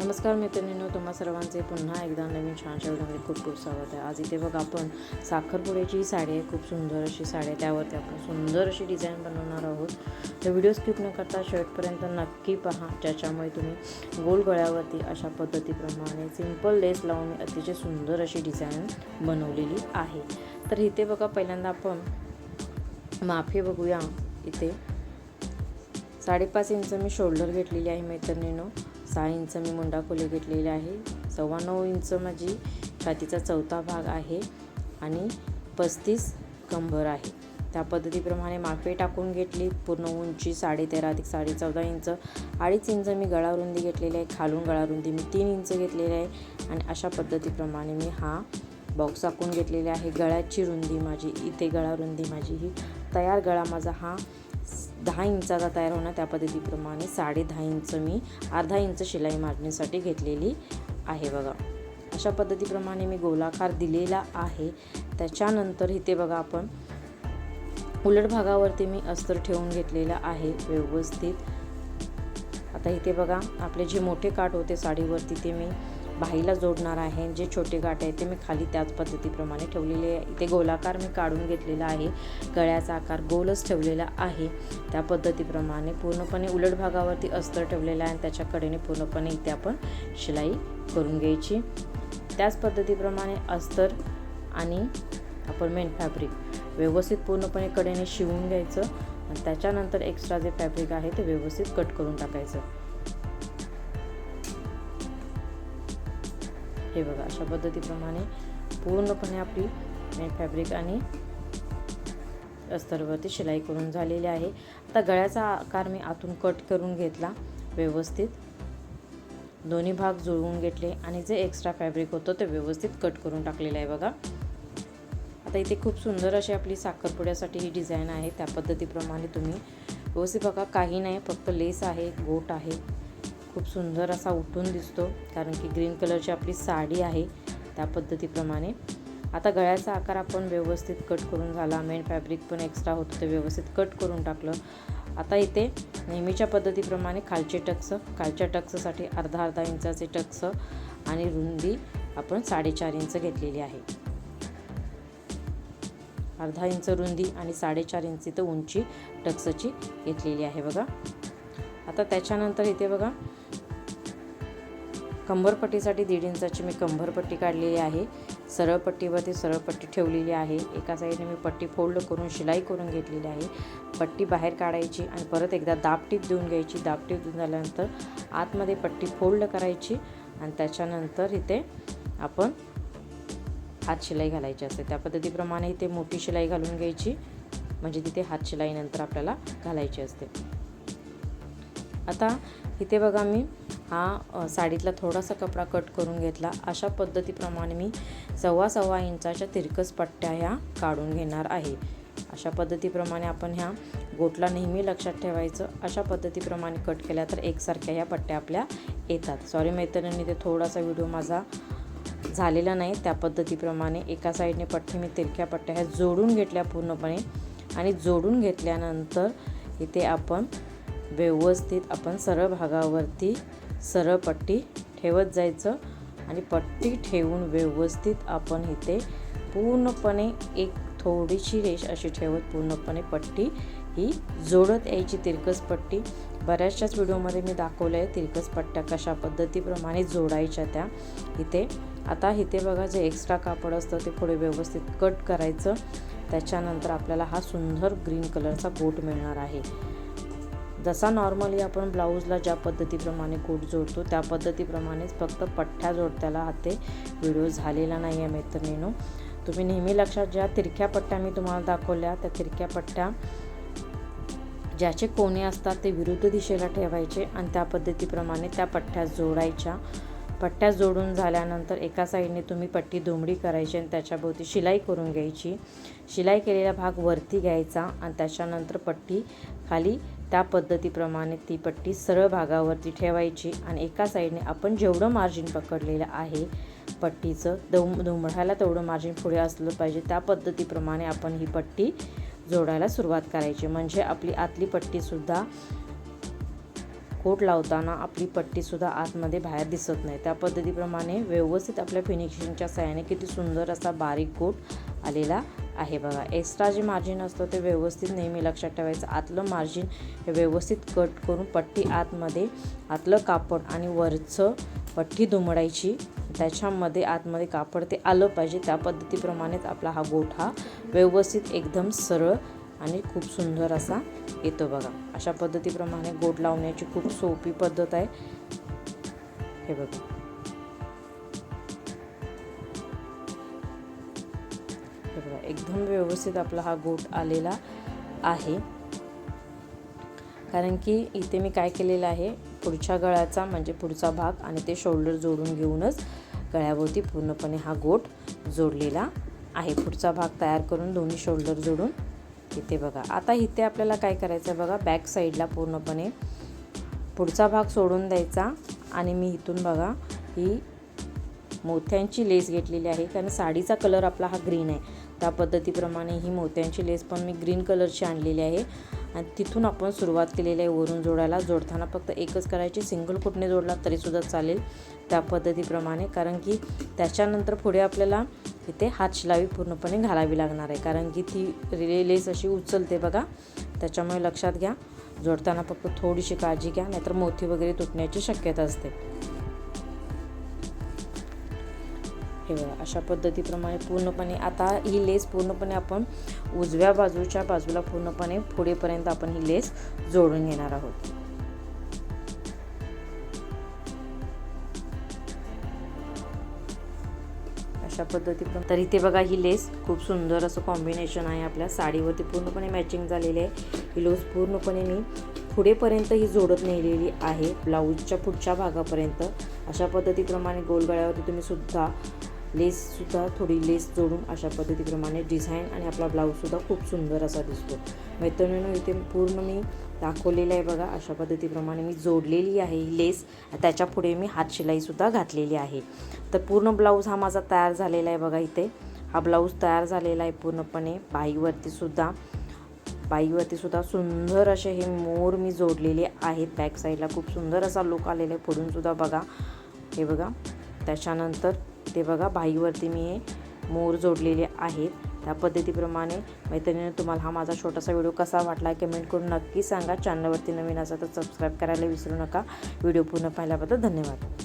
नमस्कार मैत्रिणींनो तुम्हा सर्वांचे पुन्हा एकदा नवीन छान व्हिडिओमध्ये खूप खूप स्वागत आहे. आज इथे बघा आपण साखरपुड्याची साडी आहे खूप सुंदर अशी साडी आहे. त्यावरती आपण सुंदर अशी डिझाईन बनवणार आहोत. तर व्हिडिओ स्किप न करता शर्टपर्यंत नक्की पहा ज्याच्यामुळे तुम्ही गोल गळ्यावरती अशा पद्धतीप्रमाणे सिंपल लेस लावून अतिशय सुंदर अशी डिझाईन बनवलेली आहे. तर इथे बघा पहिल्यांदा आपण माफी बघूया. इथे साडेपाच इंच मी शोल्डर घेतलेली आहे मैत्रिणीनं. सहा इंच मी मुंडा खोली घेतलेली आहे. सव्वा नऊ इंच माझी छातीचा चौथा भाग आहे आणि पस्तीस कंबर आहे. त्या पद्धतीप्रमाणे मापे टाकून घेतली. पूर्ण उंची साडे तेरा अधिक साडे चौदा इंच. अडीच इंच मी गळारुंदी घेतलेली आहे. खालून गळारुंदी मी तीन इंच घेतलेली आहे. आणि अशा पद्धतीप्रमाणे मी हा बॉक्स आखून घेतलेले आहे. गळ्याची रुंदी माझी इथे गळारुंदी माझी ही तयार गळा माझा हा दहा इंचाचा तयार होणार त्या पद्धतीप्रमाणे साडे दहा इंच मी अर्धा इंच शिलाई मारण्यासाठी घेतलेली आहे बघा. अशा पद्धतीप्रमाणे मी गोलाकार दिलेला आहे. त्याच्यानंतर इथे बघा आपण उलट भागावरती मी अस्तर ठेवून घेतलेला आहे व्यवस्थित. आता इथे बघा आपले जे मोठे काठ होते साडीवरती ते मी बाहीला जोडणार आहे. जे छोटे गाठ आहे ते मी खाली त्याच पद्धतीप्रमाणे ठेवलेले आहे. इथे गोलाकार मी काढून घेतलेला आहे. गळ्याचा आकार गोलच ठेवलेला आहे. त्या पद्धतीप्रमाणे पूर्णपणे उलट भागावरती अस्तर ठेवलेलं आहे आणि त्याच्या कडेने पूर्णपणे इथे आपण शिलाई करून घ्यायची. त्याच पद्धतीप्रमाणे अस्तर आणि आपण मेन फॅब्रिक व्यवस्थित पूर्णपणे कडेने शिवून घ्यायचं आणि त्याच्यानंतर एक्स्ट्रा जे फॅब्रिक आहे ते व्यवस्थित कट करून टाकायचं. हे बघा अशा पद्धतीप्रमाणे पूर्णपणे आपली मेन फॅब्रिक आणि अस्तरवरती शिलाई करून झालेली आहे. आता गळ्याचा आकार मी आतून कट करून घेतला व्यवस्थित. दोन्ही भाग जुळवून घेतले आणि जे एक्स्ट्रा फॅब्रिक होतं ते व्यवस्थित कट करून टाकलेलं आहे बघा. आता इथे खूप सुंदर अशी आपली साखरपुड्यासाठी ही डिझाईन आहे. त्या पद्धतीप्रमाणे तुम्ही व्यवस्थित बघा काही नाही फक्त लेस आहे गोट आहे. खूप सुंदर असा उठून दिसतो कारण की ग्रीन कलरची आपली साडी आहे त्या पद्धतीप्रमाणे. आता गळ्याचा आकार आपण व्यवस्थित कट करून झाला मेन फॅब्रिक पण एक्स्ट्रा होतं ते व्यवस्थित कट करून टाकलं. आता इथे नेहमीच्या पद्धतीप्रमाणे खालचे टक्स खालच्या टक्ससाठी अर्धा अर्धा इंचाचे टक्स आणि रुंदी आपण साडेचार इंच घेतलेली आहे. अर्धा इंच रुंदी आणि साडेचार इंच तर उंची टक्सची घेतलेली आहे बघा. आता त्याच्यानंतर इथे बघा कंबरपट्टीसाठी दीड इंचाची मी कंबरपट्टी काढलेली आहे. सरळ पट्टीवरती सरळ पट्टी ठेवलेली आहे. एका साईडने मी पट्टी फोल्ड करून शिलाई करून घेतलेली आहे. पट्टी बाहेर काढायची आणि परत एकदा दाबटीप देऊन घ्यायची. दाबटीप देऊन झाल्यानंतर आतमध्ये पट्टी फोल्ड करायची आणि त्याच्यानंतर इथे आपण हात शिलाई घालायची असते. त्या पद्धतीप्रमाणे इथे मोठी शिलाई घालून घ्यायची. म्हणजे तिथे हात शिलाईनंतर आपल्याला घालायची असते. आता इथे बघा मी हा साडीतला थोडासा कपडा कट करून घेतला. अशा पद्धतीप्रमाणे मी सव्वा सव्वा इंचाच्या तिरकस पट्ट्या ह्या काढून घेणार आहे. अशा पद्धतीप्रमाणे आपण ह्या गोटला नेहमी लक्षात ठेवायचं. अशा पद्धतीप्रमाणे कट केल्या तर एकसारख्या ह्या पट्ट्या आपल्या येतात. सॉरी मैत्रिणींनी ते थोडासा व्हिडिओ माझा झालेला नाही. त्या पद्धतीप्रमाणे एका साईडने पट्टे मी तिरक्या पट्ट्या ह्या जोडून घेतल्या पूर्णपणे आणि जोडून घेतल्यानंतर इथे आपण व्यवस्थित आपण सरळ भागावरती सरळ पट्टी ठेवत जायचं आणि पट्टी ठेवून व्यवस्थित आपण इथे पूर्णपणे एक थोडीशी रेष अशी ठेवत पूर्णपणे पट्टी ही जोडत यायची तिरकस पट्टी. बऱ्याचशाच व्हिडिओमध्ये मी दाखवलं आहे तिरकस पट्ट्या कशा पद्धतीप्रमाणे जोडायच्या त्या. इथे आता इथे बघा जे एक्स्ट्रा कापड असतं ते पुढे व्यवस्थित कट करायचं. त्याच्यानंतर आपल्याला हा सुंदर ग्रीन कलरचा बोट मिळणार आहे. जसा नॉर्मली आपण ब्लाऊजला ज्या पद्धतीप्रमाणे कोट जोडतो त्या पद्धतीप्रमाणेच फक्त पठ्ठ्या जोडत्याला हाते व्हिडिओ झालेला नाही आहे मैत्रिणीनो तुम्ही नेहमी लक्षात ज्या तिरक्या पट्ट्या मी तुम्हाला दाखवल्या. त्या तिरक्या पट्ट्या ज्याचे कोणे असतात ते विरुद्ध दिशेला ठेवायचे आणि त्या पद्धतीप्रमाणे त्या पट्ट्या जोडायच्या. पट्ट्या जोडून झाल्यानंतर एका साईडने तुम्ही पट्टी दोमडी करायची आणि त्याच्याभोवती शिलाई करून घ्यायची. शिलाई केलेला भाग वरती घ्यायचा आणि त्याच्यानंतर पट्टी खाली त्या पद्धतीप्रमाणे ती पट्टी सरळ भागावरती ठेवायची आणि एका साईडने आपण जेवढं मार्जिन पकडलेलं आहे पट्टीचं दम दुमडायला तेवढं मार्जिन पुढे असलं पाहिजे. त्या पद्धतीप्रमाणे आपण ही पट्टी जोडायला सुरुवात करायची. म्हणजे आपली आतली पट्टीसुद्धा कोट लावताना आपली पट्टीसुद्धा आतमध्ये बाहेर दिसत नाही. त्या पद्धतीप्रमाणे व्यवस्थित आपल्या फिनिशिंगच्या सहाय्याने किती सुंदर असा बारीक कोट आलेला आहे बघा. एक्स्ट्रा जे मार्जिन असतं ते व्यवस्थित नेहमी लक्षात ठेवायचं. आतलं मार्जिन हे व्यवस्थित कट करून पट्टी आतमध्ये आतलं कापड आणि वरचं पट्टी दुमडायची. त्याच्यामध्ये आतमध्ये कापड ते आलं पाहिजे. त्या पद्धतीप्रमाणेच आपला हा गोठ हा व्यवस्थित एकदम सरळ आणि खूप सुंदर असा येतो बघा. अशा पद्धतीप्रमाणे गोट लावण्याची खूप सोपी पद्धत आहे. हे बघा. हे बघा. एकदम व्यवस्थित आपला हा गोट आलेला आहे. कारण की इथे मी काय केलेलं आहे पुढच्या गळ्याचा म्हणजे पुढचा भाग आणि ते शोल्डर जोडून घेऊनच गळ्याभोवती पूर्णपणे हा गोट जोडलेला आहे. पुढचा भाग तयार करून दोन्ही शोल्डर जोडून इथे बघा. आता इथे आपल्याला काय करायचं आहे बघा बॅक साईडला पूर्णपणे पुढचा भाग सोडून द्यायचा आणि मी इथून बघा ही मोत्यांची लेस घेतलेली आहे. कारण साडीचा कलर आपला हा ग्रीन आहे. त्या पद्धतीप्रमाणे ही मोत्यांची लेस पण मी ग्रीन कलरची आणलेली आहे. आणि तिथून आपण सुरुवात केलेली आहे वरून जोडायला. जोडताना फक्त एकच करायची. सिंगल कुठने जोडला तरीसुद्धा चालेल त्या पद्धतीप्रमाणे. कारण की त्याच्यानंतर पुढे आपल्याला इथे हात शिलावी पूर्णपणे घालावी लागणार आहे. कारण की ती रिले लेस अशी उचलते बघा. त्याच्यामुळे लक्षात घ्या. जोडताना फक्त थोडीशी काळजी घ्या. नाहीतर मोती वगैरे तुटण्याची शक्यता असते. हे बघा अशा पद्धतीप्रमाणे पूर्णपणे आता ही लेस पूर्णपणे आपण उजव्या बाजूच्या बाजूला पूर्णपणे पुढेपर्यंत आपण ही लेस जोडून घेणार आहोत. अशा पद्धतीप्रमाणे. तर इथे बघा ही लेस खूप सुंदर असं कॉम्बिनेशन आहे. आपल्या साडीवरती पूर्णपणे मॅचिंग झालेली आहे. ही लोस पूर्णपणे मी पुढेपर्यंत ही जोडत नेलेली आहे. ब्लाऊजच्या पुढच्या भागापर्यंत. अशा पद्धतीप्रमाणे गोलगळ्यावरती तुम्ही सुद्धा लेससुद्धा थोडी लेस जोडून अशा पद्धतीप्रमाणे डिझाईन आणि आपला ब्लाऊजसुद्धा खूप सुंदर असा दिसतो. मैत्रिणीनं इथे पूर्ण मी दाखवलेलं आहे बघा अशा पद्धतीप्रमाणे मी जोडलेली आहे ही लेस. त्याच्या पुढे मी हात शिलाईसुद्धा घातलेली आहे. तर पूर्ण ब्लाऊज हा माझा तयार झालेला आहे बघा इथे. हा ब्लाऊज तयार झालेला आहे पूर्णपणे बाईवरतीसुद्धा बाईवरतीसुद्धा सुंदर असे हे मोर मी जोडलेले आहेत. बॅक साईडला खूप सुंदर असा लुक आलेला आहे. पुढूनसुद्धा बघा. हे बघा. त्याच्यानंतर ते बघा बाहीवरती मी हे मोर जोडलेले आहेत. त्या पद्धतीप्रमाणे मैत्रिणीने तुम्हाला हा माझा छोटासा व्हिडिओ कसा वाटला कमेंट करून नक्की सांगा. चॅनलवरती नवीन असा तर सबस्क्राईब करायला विसरू नका. व्हिडिओ पूर्ण पाहिल्याबद्दल धन्यवाद.